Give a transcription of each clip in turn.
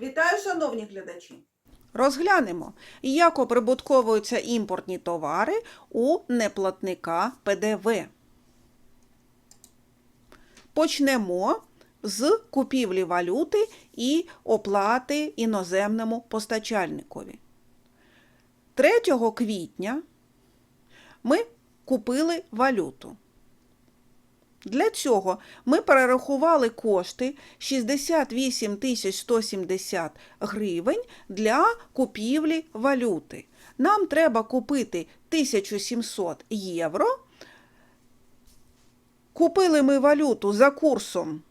Вітаю, шановні глядачі! Розглянемо, як оприбутковуються імпортні товари у неплатника ПДВ. Почнемо з купівлі валюти і оплати іноземному постачальникові. 3 квітня ми купили валюту. Для цього ми перерахували кошти 68 170 гривень для купівлі валюти. Нам треба купити 1700 євро. Купили ми валюту за курсом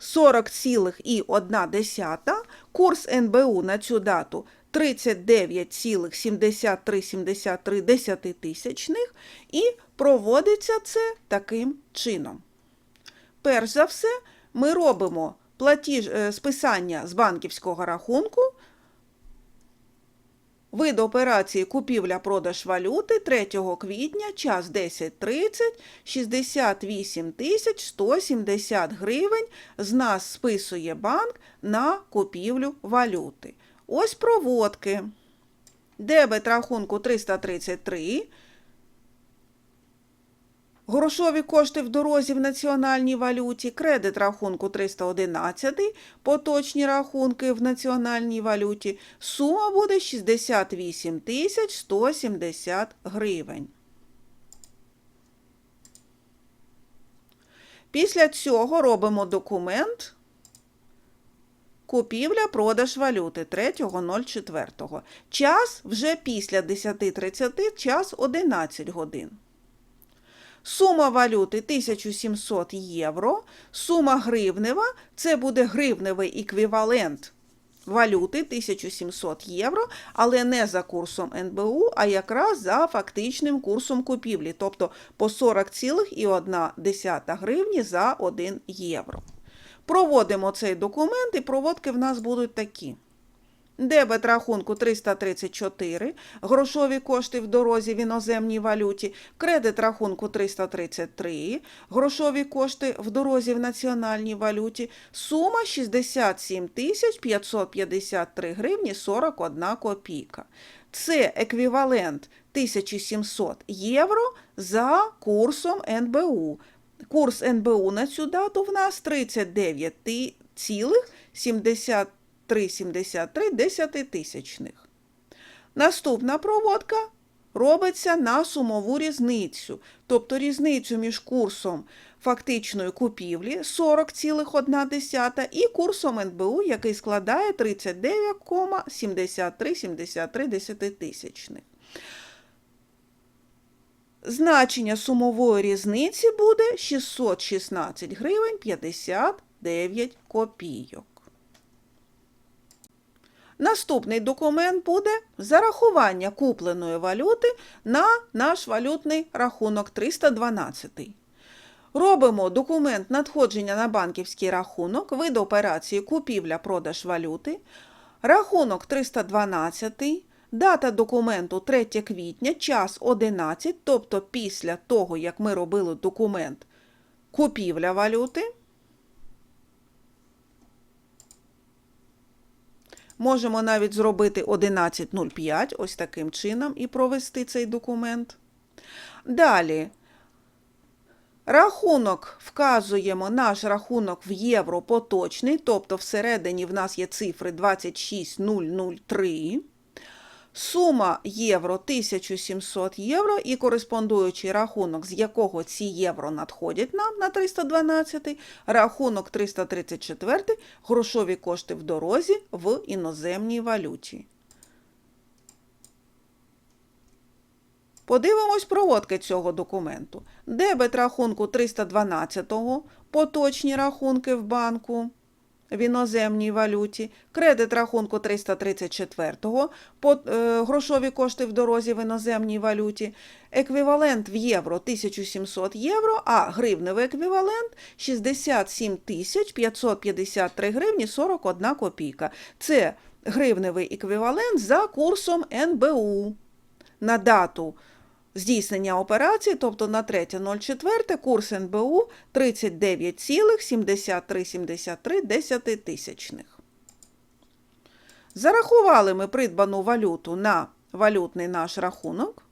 40,1. Курс НБУ на цю дату 39,7373 десятитисячних і проводиться це таким чином. Перш за все, ми робимо платіж, е, списання з банківського рахунку. Вид операції купівля-продаж валюти 3 квітня, час 10.30, 68 170 гривень з нас списує банк на купівлю валюти. Ось проводки. Дебет рахунку 333. Грошові кошти в дорозі в національній валюті, кредит рахунку 311, поточні рахунки в національній валюті. Сума буде 68 тисяч 170 гривень. Після цього робимо документ Купівля-продаж валюти 3.04. Час вже після 10.30, час 11 годин. Сума валюти 1700 євро. Сума гривнева це буде гривневий еквівалент валюти 1700 євро, але не за курсом НБУ, а якраз за фактичним курсом купівлі, тобто по 40,1 гривні за 1 євро. Проводимо цей документ, і проводки в нас будуть такі. Дебет рахунку 334, грошові кошти в дорозі в іноземній валюті, кредит рахунку 333, грошові кошти в дорозі в національній валюті, сума 67 тисяч 553 гривні 41 копійка. Це еквівалент 1700 євро за курсом НБУ. Курс НБУ на цю дату в нас 39,7373 десятитисячних. Наступна проводка робиться на сумову різницю, тобто різницю між курсом фактичної купівлі 40,1 і курсом НБУ, який складає 39,7373 десятитисячних. Значення сумової різниці буде 616 гривень 59 копійок. Наступний документ буде зарахування купленої валюти на наш валютний рахунок 312. Робимо документ надходження на банківський рахунок, вид операції купівля-продаж валюти, рахунок 312. Дата документу 3 квітня, час 11, тобто після того, як ми робили документ купівля валюти. Можемо навіть зробити 11.05, ось таким чином, і провести цей документ. Далі. Рахунок вказуємо наш рахунок в євро поточний, тобто всередині в нас є цифри 26003. Сума євро 1700 євро і кореспондуючий рахунок, з якого ці євро надходять нам на 312, рахунок 334, грошові кошти в дорозі в іноземній валюті. Подивимось проводки цього документу. Дебет рахунку 312, поточні рахунки в банку в іноземній валюті, кредит рахунку 334-го, грошові кошти в дорозі в іноземній валюті, еквівалент в євро 1700 євро, а гривневий еквівалент 67 553 гривні 41 копійка. Це гривневий еквівалент за курсом НБУ. На дату здійснення операції, тобто на 3.04 курс НБУ 39,7373 десятитисячних. Зарахували ми придбану валюту на валютний наш рахунок.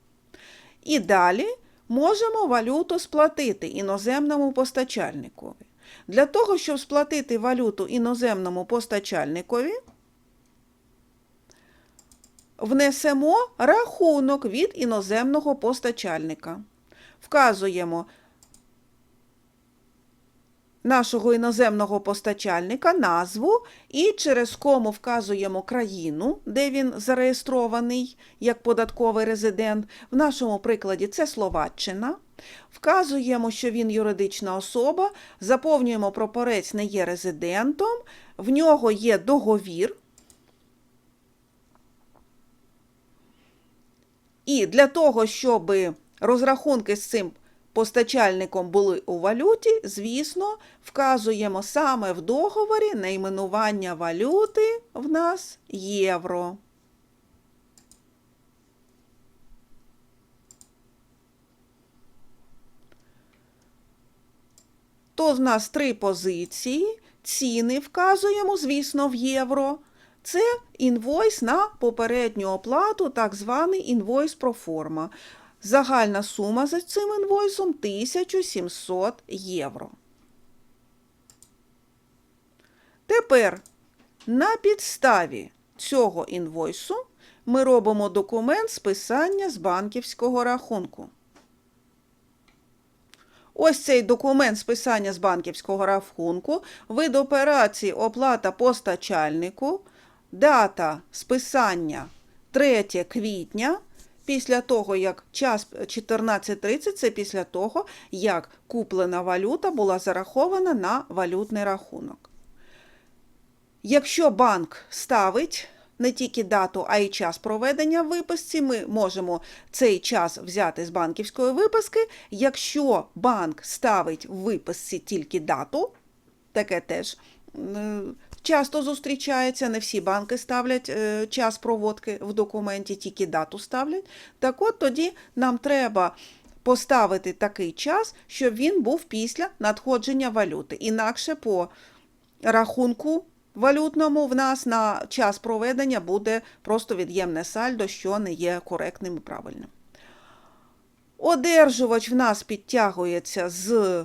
І далі можемо валюту сплатити іноземному постачальникові. Для того, щоб сплатити валюту іноземному постачальникові, внесемо рахунок від іноземного постачальника. Вказуємо нашого іноземного постачальника, назву і через кому вказуємо країну, де він зареєстрований як податковий резидент. В нашому прикладі це Словаччина. Вказуємо, що він юридична особа, заповнюємо пропорець не є резидентом, в нього є договір. І для того, щоб розрахунки з цим постачальником були у валюті, звісно, вказуємо саме в договорі найменування валюти в нас євро. То в нас три позиції, ціни вказуємо, звісно, в євро. Це інвойс на попередню оплату, так званий інвойс проформа. Загальна сума за цим інвойсом 1700 євро. Тепер на підставі цього інвойсу ми робимо документ списання з банківського рахунку. Ось цей документ списання з банківського рахунку, вид операції оплата постачальнику, дата списання 3 квітня. Після того, як час 14.30, це після того, як куплена валюта була зарахована на валютний рахунок. Якщо банк ставить не тільки дату, а й час проведення виписці, ми можемо цей час взяти з банківської виписки. Якщо банк ставить в виписці тільки дату, таке теж е, часто зустрічається, не всі банки ставлять е, час проводки в документі, тільки дату ставлять. Так от тоді нам треба поставити такий час, щоб він був після надходження валюти. Інакше по рахунку валютному в нас на час проведення буде просто від'ємне сальдо, що не є коректним і правильним. Одержувач в нас підтягується з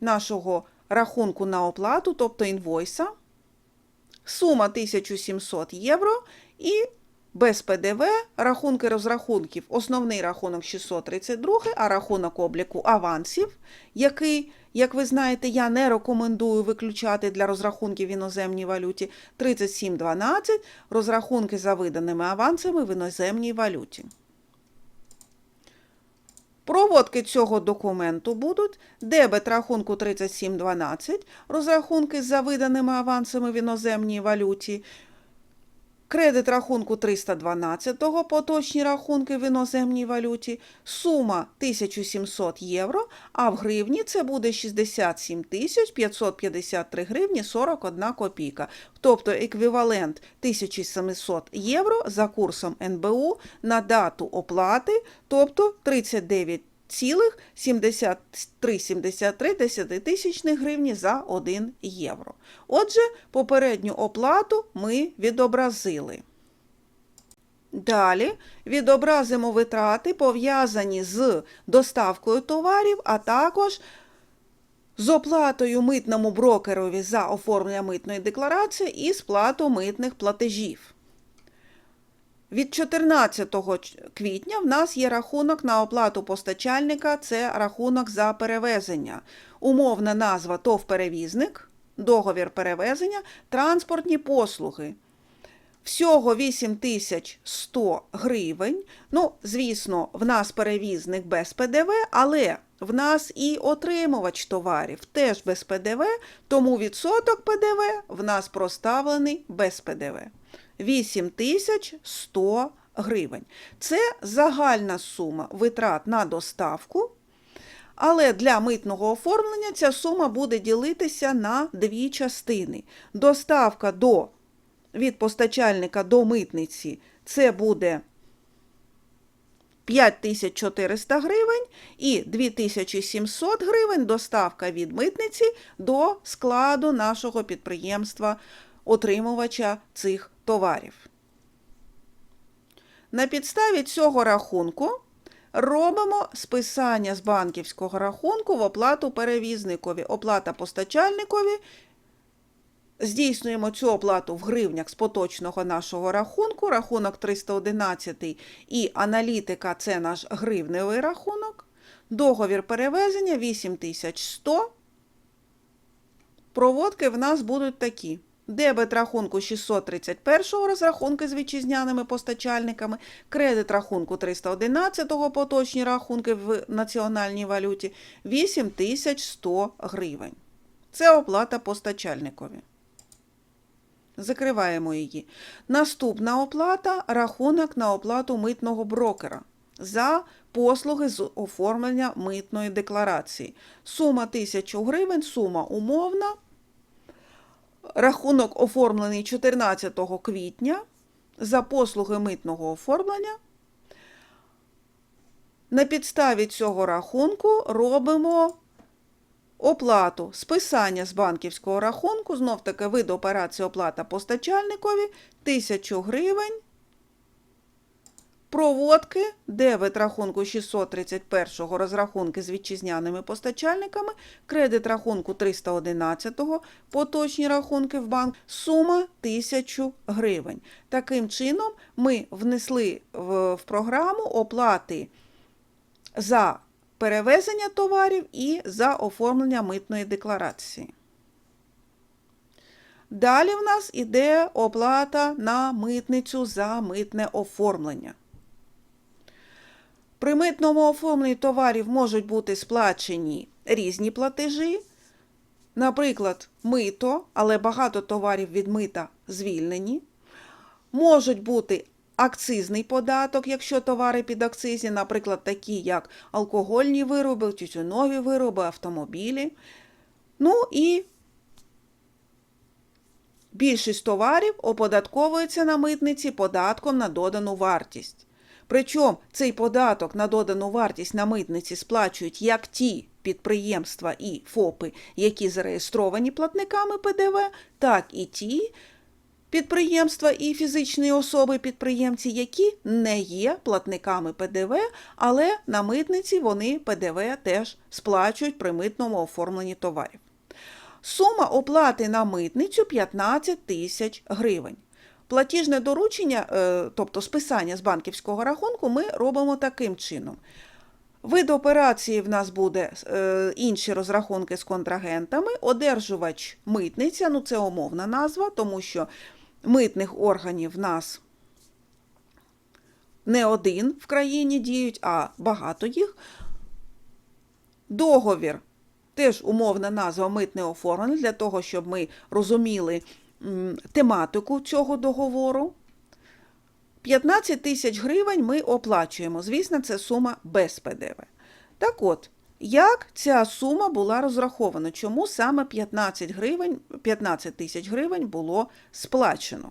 нашого рахунку на оплату, тобто інвойса. Сума 1700 євро і без ПДВ рахунки розрахунків. Основний рахунок 632, а рахунок обліку авансів, який, як ви знаєте, я не рекомендую виключати для розрахунків в іноземній валюті 3712, розрахунки за виданими авансами в іноземній валюті. Проводки цього документу будуть. Дебет рахунку 3712, розрахунки за виданими авансами в іноземній валюті, кредит рахунку 312, поточні рахунки в іноземній валюті, сума 1700 євро, а в гривні це буде 67 553 гривні 41 копійка, тобто еквівалент 1700 євро за курсом НБУ на дату оплати, тобто 39 цілих 73,73 десятитисячних гривні за 1 євро. Отже, попередню оплату ми відобразили. Далі відобразимо витрати, пов'язані з доставкою товарів, а також з оплатою митному брокерові за оформлення митної декларації і сплату митних платежів. Від 14 квітня в нас є рахунок на оплату постачальника, це рахунок за перевезення. Умовна назва ТОВ перевізник, договір перевезення, транспортні послуги. Всього 8100 гривень. Ну, звісно, в нас перевізник без ПДВ, але в нас і отримувач товарів теж без ПДВ, тому відсоток ПДВ в нас проставлений без ПДВ. 8100 гривень. Це загальна сума витрат на доставку. Але для митного оформлення ця сума буде ділитися на дві частини. Доставка до, від постачальника до митниці це буде 5400 гривень і 2700 гривень доставка від митниці до складу нашого підприємства отримувача цих товарів. На підставі цього рахунку робимо списання з банківського рахунку в оплату перевізникові, оплата постачальникові. Здійснюємо цю оплату в гривнях з поточного нашого рахунку, рахунок 311 і аналітика це наш гривневий рахунок. Договір перевезення 8100. Проводки в нас будуть такі. Дебет рахунку 631 розрахунки з вітчизняними постачальниками, кредит рахунку 311 поточні рахунки в національній валюті 8100 гривень. Це оплата постачальникові. Закриваємо її. Наступна оплата рахунок на оплату митного брокера за послуги з оформлення митної декларації. Сума 1000 гривень, сума умовна. Рахунок оформлений 14 квітня за послуги митного оформлення. На підставі цього рахунку робимо оплату списання з банківського рахунку, знов таки вид операції оплата постачальникові 1000 гривень. Проводки, дебет рахунку 631 розрахунки з вітчизняними постачальниками, кредит рахунку 311, поточні рахунки в банк, сума 1000 гривень. Таким чином, ми внесли в, програму оплати за перевезення товарів і за оформлення митної декларації. Далі в нас іде оплата на митницю за митне оформлення. При митному оформленні товарів можуть бути сплачені різні платежі, наприклад, мито, але багато товарів від мита звільнені. Можуть бути акцизний податок, якщо товари під акцизі, наприклад, такі як алкогольні вироби, тютюнові вироби, автомобілі. Ну і більшість товарів оподатковується на митниці податком на додану вартість. Причому цей податок на додану вартість на митниці сплачують як ті підприємства і ФОПи, які зареєстровані платниками ПДВ, так і ті підприємства і фізичні особи-підприємці, які не є платниками ПДВ, але на митниці вони ПДВ теж сплачують при митному оформленні товарів. Сума оплати на митницю 15 тисяч гривень. Платіжне доручення, е, тобто списання з банківського рахунку, ми робимо таким чином. Вид операції в нас буде е, інші розрахунки з контрагентами, одержувач митниця, ну це умовна назва, тому що митних органів в нас не один в країні діють, а багато їх. Договір теж умовна назва митне оформлення, для того, щоб ми розуміли тематику цього договору. 15 тисяч гривень ми оплачуємо. Звісно, це сума без ПДВ. Так от, як ця сума була розрахована? Чому саме 15 гривень, 15 тисяч гривень було сплачено?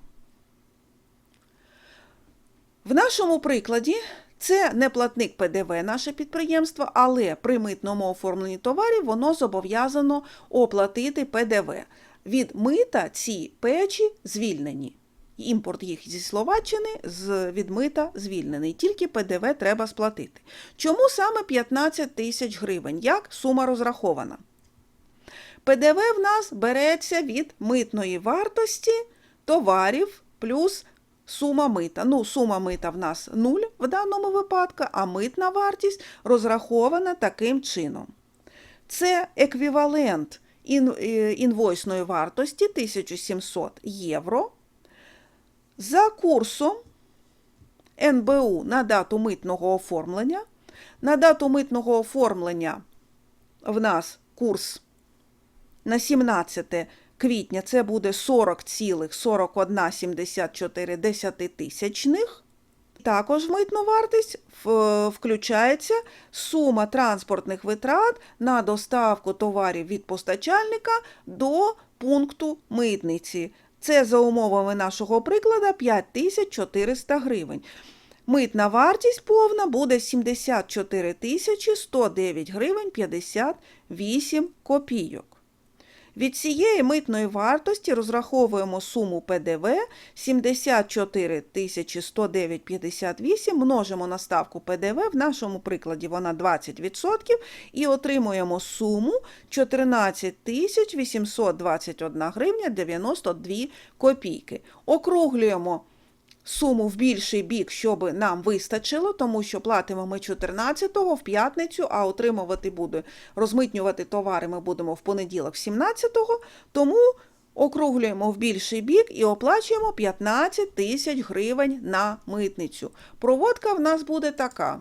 В нашому прикладі це не платник ПДВ наше підприємство, але при митному оформленні товарів воно зобов'язано оплатити ПДВ. Від мита ці печі звільнені. Імпорт їх зі Словаччини з від мита звільнений. Тільки ПДВ треба сплатити. Чому саме 15 тисяч гривень? Як сума розрахована? ПДВ в нас береться від митної вартості товарів плюс сума мита. Ну, сума мита в нас 0 в даному випадку, а митна вартість розрахована таким чином. Це еквівалент інвойсної вартості 1700 євро. За курсом НБУ на дату митного оформлення. На дату митного оформлення в нас курс на 17 квітня це буде 40,4174 десятитисячних. Також в митну вартість включається сума транспортних витрат на доставку товарів від постачальника до пункту митниці. Це за умовами нашого прикладу 5400 гривень. Митна вартість повна буде 74 109 гривень 58 копійок. Від цієї митної вартості розраховуємо суму ПДВ 74 109,58 множимо на ставку ПДВ, в нашому прикладі вона 20%, і отримуємо суму 14 821 гривня 92 копійки. Округлюємо суму в більший бік, щоб нам вистачило, тому що платимо ми 14-го в п'ятницю, а отримувати буде, розмитнювати товари ми будемо в понеділок 17-го, тому округлюємо в більший бік і оплачуємо 15 тисяч гривень на митницю. Проводка в нас буде така.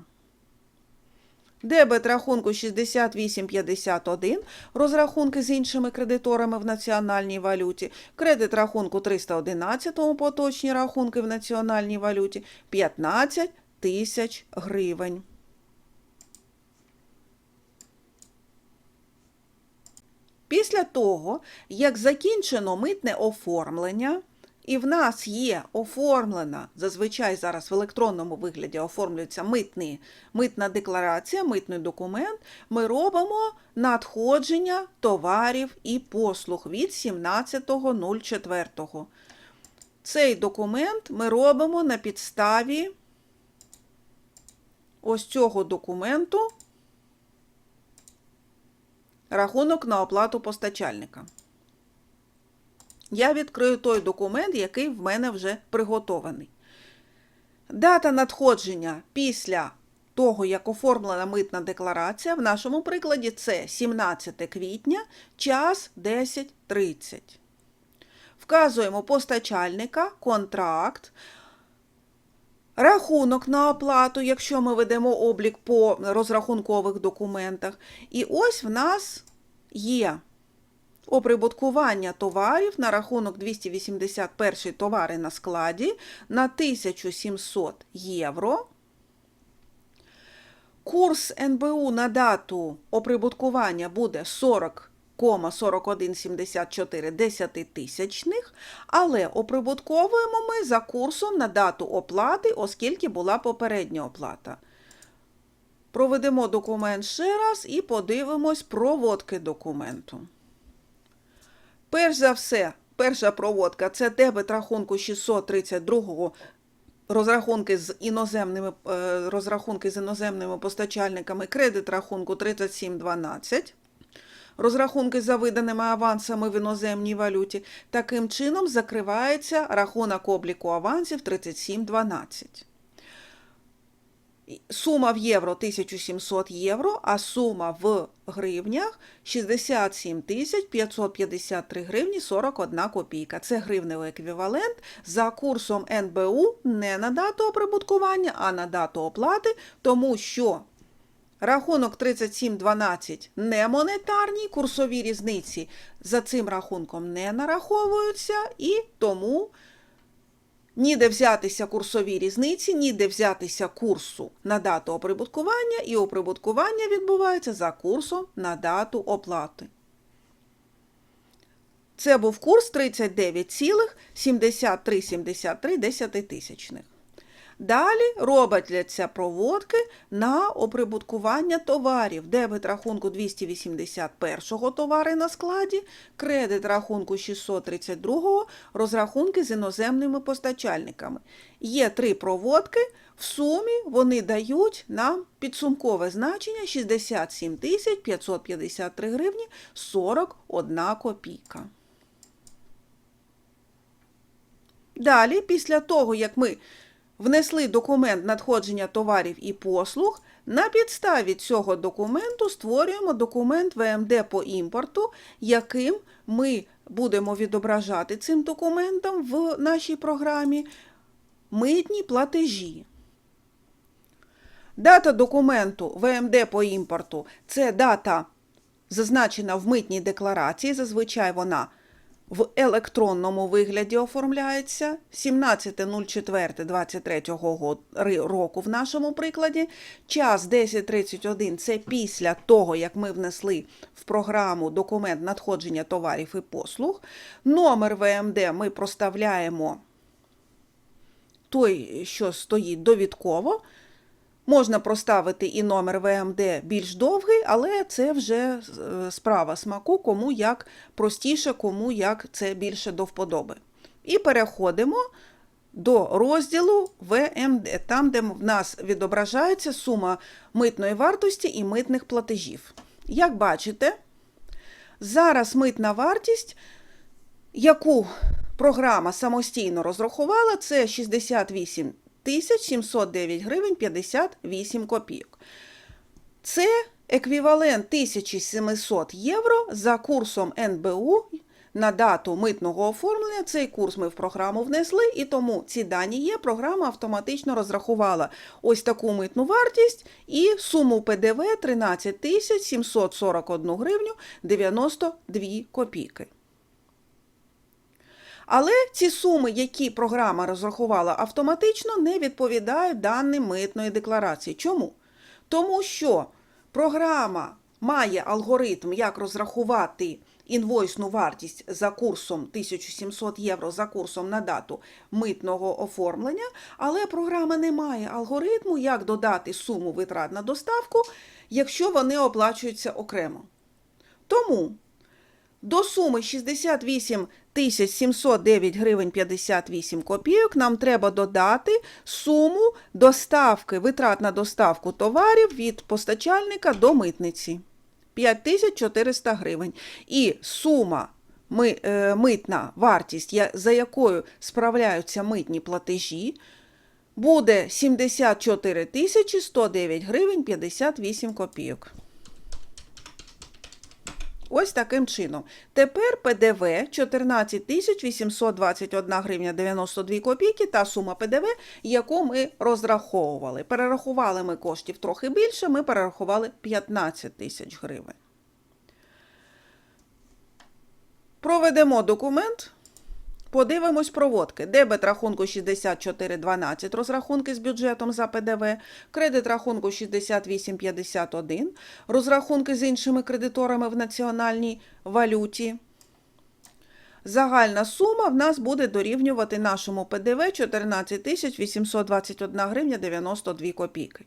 Дебет рахунку 6851, розрахунки з іншими кредиторами в національній валюті, кредит рахунку 311, поточні рахунки в національній валюті 15 тисяч гривень. Після того, як закінчено митне оформлення, і в нас є оформлена, зазвичай зараз в електронному вигляді оформлюється митний, митна декларація, митний документ, ми робимо надходження товарів і послуг від 17.04. Цей документ ми робимо на підставі ось цього документу рахунок на оплату постачальника. Я відкрию той документ, який в мене вже приготований. Дата надходження після того, як оформлена митна декларація, в нашому прикладі це 17 квітня, час 10.30. Вказуємо постачальника, контракт, рахунок на оплату, якщо ми ведемо облік по розрахункових документах. І ось в нас є оприбуткування товарів на рахунок 281 товари на складі на 1700 євро. Курс НБУ на дату оприбуткування буде 40,4174 десятитисячних, але оприбутковуємо ми за курсом на дату оплати, оскільки була попередня оплата. Проведемо документ ще раз і подивимось проводки документу. Перш за все, перша проводка це дебет рахунку 632 розрахунки з іноземними, е, розрахунки з іноземними постачальниками, кредит рахунку 3712. Розрахунки за виданими авансами в іноземній валюті. Таким чином закривається рахунок обліку авансів 3712. Сума в євро 1700 євро, а сума в гривнях 67 553 гривні 41 копійка. Це гривневий еквівалент за курсом НБУ не на дату оприбуткування, а на дату оплати, тому що рахунок 3712 не монетарні, курсові різниці за цим рахунком не нараховуються і тому. Ніде взятися курсові різниці, ніде взятися курсу на дату оприбуткування, і оприбуткування відбувається за курсом на дату оплати. Це був курс 39,7373 десятитисячних. Далі робляться проводки на оприбуткування товарів, дебет рахунку 281 товари на складі, кредит рахунку 632, розрахунки з іноземними постачальниками. Є три проводки, в сумі вони дають нам підсумкове значення 67 553 гривні 41 копійка. Далі, після того, як ми внесли документ надходження товарів і послуг, на підставі цього документу створюємо документ ВМД по імпорту, яким ми будемо відображати цим документом в нашій програмі митні платежі. Дата документу ВМД по імпорту це дата, зазначена в митній декларації, зазвичай вона в електронному вигляді оформляється 17.04.23 року в нашому прикладі. Час 10.31 це після того, як ми внесли в програму документ надходження товарів і послуг. Номер ВМД ми проставляємо той, що стоїть довідково. Можна проставити і номер ВМД більш довгий, але це вже е, справа смаку, кому як простіше, кому як це більше до вподоби. І переходимо до розділу ВМД, там, де в нас відображається сума митної вартості і митних платежів. Як бачите, зараз митна вартість, яку програма самостійно розрахувала, це 68 тисяч 709 гривень 58 копійок. Це еквівалент 1700 євро за курсом НБУ на дату митного оформлення. Цей курс ми в програму внесли, і тому ці дані є. Програма автоматично розрахувала ось таку митну вартість і суму ПДВ 13 741 гривню 92 копійки. Але ці суми, які програма розрахувала автоматично, не відповідають даним митної декларації. Чому? Тому що програма має алгоритм, як розрахувати інвойсну вартість за курсом 1700 євро за курсом на дату митного оформлення, але програма не має алгоритму, як додати суму витрат на доставку, якщо вони оплачуються окремо. Тому до суми 68 тисяч 709 гривень 58 копійок нам треба додати суму доставки, витрат на доставку товарів від постачальника до митниці. 5400 гривень. І сума ми, е, митна вартість, за якою справляються митні платежі, буде 74 тисячі 109 гривень 58 копійок. Ось таким чином. Тепер ПДВ 14 тисяч 821 гривня 92 копійки та сума ПДВ, яку ми розраховували. Перерахували ми коштів трохи більше, ми перерахували 15 тисяч гривень. Проведемо документ. Подивимось проводки. Дебет рахунку 6412, розрахунки з бюджетом за ПДВ, кредит рахунку 6851, розрахунки з іншими кредиторами в національній валюті. Загальна сума в нас буде дорівнювати нашому ПДВ 14 821 гривня 92 копійки.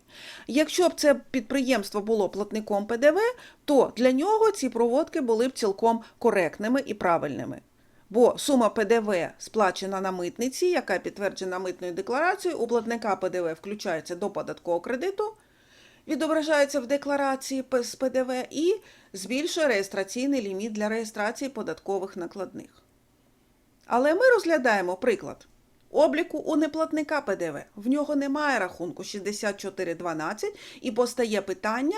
Якщо б це підприємство було платником ПДВ, то для нього ці проводки були б цілком коректними і правильними. Бо сума ПДВ сплачена на митниці, яка підтверджена митною декларацією, у платника ПДВ включається до податкового кредиту, відображається в декларації з ПДВ і збільшує реєстраційний ліміт для реєстрації податкових накладних. Але ми розглядаємо приклад обліку у неплатника ПДВ. В нього немає рахунку 6412 і постає питання,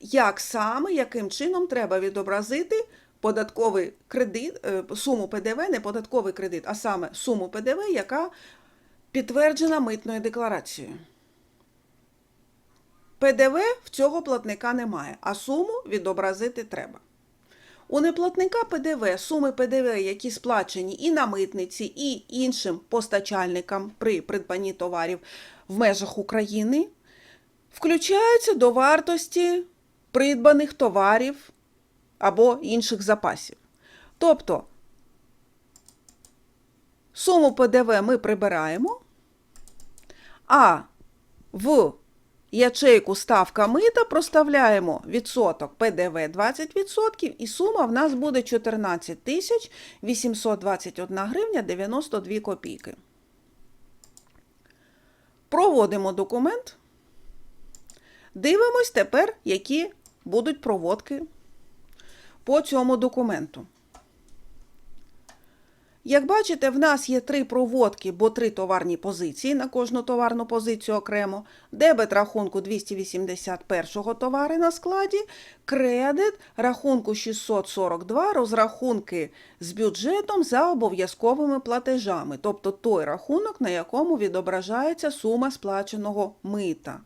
як саме, яким чином треба відобразити податковий кредит, е, суму ПДВ, не податковий кредит, а саме суму ПДВ, яка підтверджена митною декларацією. ПДВ в цього платника немає, а суму відобразити треба. У неплатника ПДВ суми ПДВ, які сплачені і на митниці, і іншим постачальникам при придбанні товарів в межах України, включаються до вартості придбаних товарів або інших запасів. Тобто суму ПДВ ми прибираємо, а в ячейку ставка мита проставляємо відсоток ПДВ 20% і сума в нас буде 14 тисяч 821 гривня 92 копійки. Проводимо документ. Дивимось тепер, які будуть проводки по цьому документу. Як бачите, в нас є три проводки, бо три товарні позиції на кожну товарну позицію окремо, дебет рахунку 281 товари на складі, кредит рахунку 642, розрахунки з бюджетом за обов'язковими платежами, тобто той рахунок, на якому відображається сума сплаченого мита.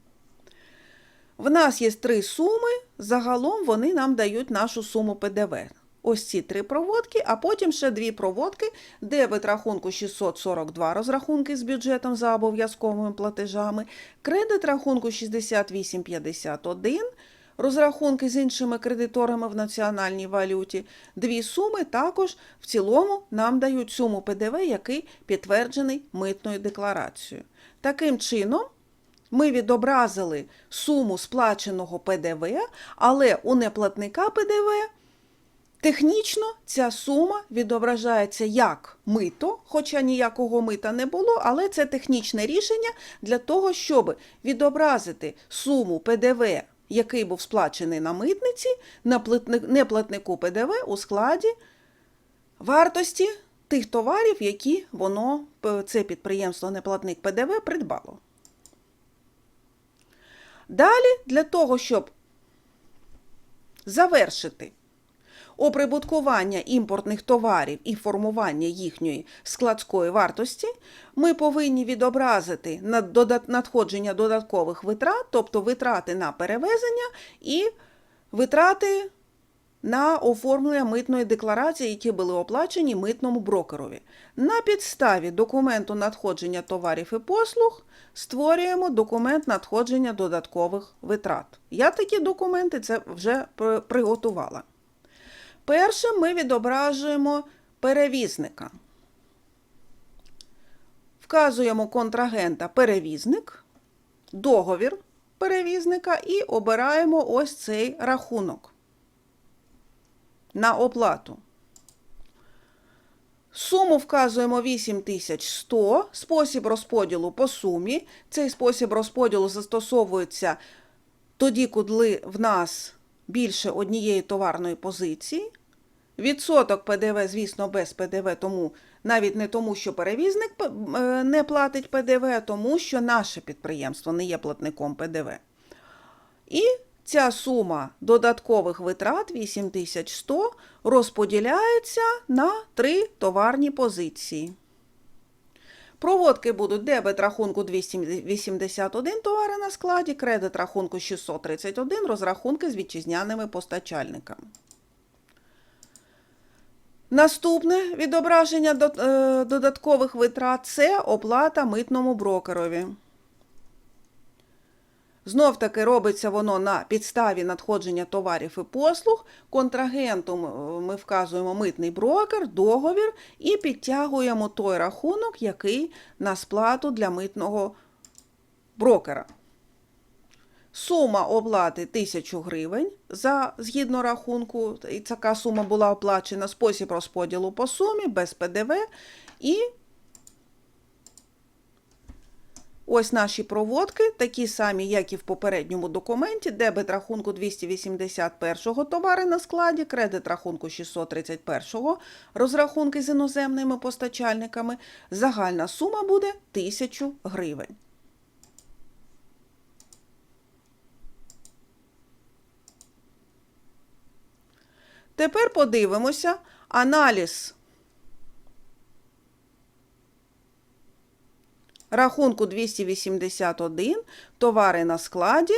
В нас є три суми, загалом вони нам дають нашу суму ПДВ. Ось ці три проводки, а потім ще дві проводки, дебет рахунку 642 розрахунки з бюджетом за обов'язковими платежами, кредит рахунку 6851, розрахунки з іншими кредиторами в національній валюті. Дві суми також в цілому нам дають суму ПДВ, який підтверджений митною декларацією. Таким чином, ми відобразили суму сплаченого ПДВ, але у неплатника ПДВ технічно ця сума відображається як мито, хоча ніякого мита не було, але це технічне рішення для того, щоб відобразити суму ПДВ, який був сплачений на митниці, на неплатнику ПДВ у складі вартості тих товарів, які воно, це підприємство неплатник ПДВ придбало. Далі, для того, щоб завершити оприбуткування імпортних товарів і формування їхньої складської вартості, ми повинні відобразити надходження додаткових витрат, тобто витрати на перевезення і витрати на оформлення митної декларації, які були оплачені митному брокерові. На підставі документу надходження товарів і послуг створюємо документ надходження додаткових витрат. Я такі документи це вже приготувала. Перше ми відображуємо перевізника. Вказуємо контрагента перевізник, договір перевізника і обираємо ось цей рахунок на оплату. Суму вказуємо 8100, спосіб розподілу по сумі. Цей спосіб розподілу застосовується тоді, коли в нас більше однієї товарної позиції. Відсоток ПДВ, звісно, без ПДВ, тому навіть не тому, що перевізник е, не платить ПДВ, а тому що наше підприємство не є платником ПДВ. І ця сума додаткових витрат 8100 розподіляється на три товарні позиції. Проводки будуть дебет рахунку 281 товари на складі, кредит рахунку 631, розрахунки з вітчизняними постачальниками. Наступне відображення е, додаткових витрат це оплата митному брокерові. Знов таки робиться воно на підставі надходження товарів і послуг. Контрагентом е, ми вказуємо митний брокер, договір і підтягуємо той рахунок, який на сплату для митного брокера. Сума оплати 1000 гривень за згідно рахунку, і така сума була оплачена, спосіб розподілу по сумі без ПДВ. І ось наші проводки, такі самі, як і в попередньому документі, дебет рахунку 281 товари на складі, кредит рахунку 631 розрахунки з іноземними постачальниками. Загальна сума буде 1000 гривень. Тепер подивимося аналіз рахунку 281 товари на складі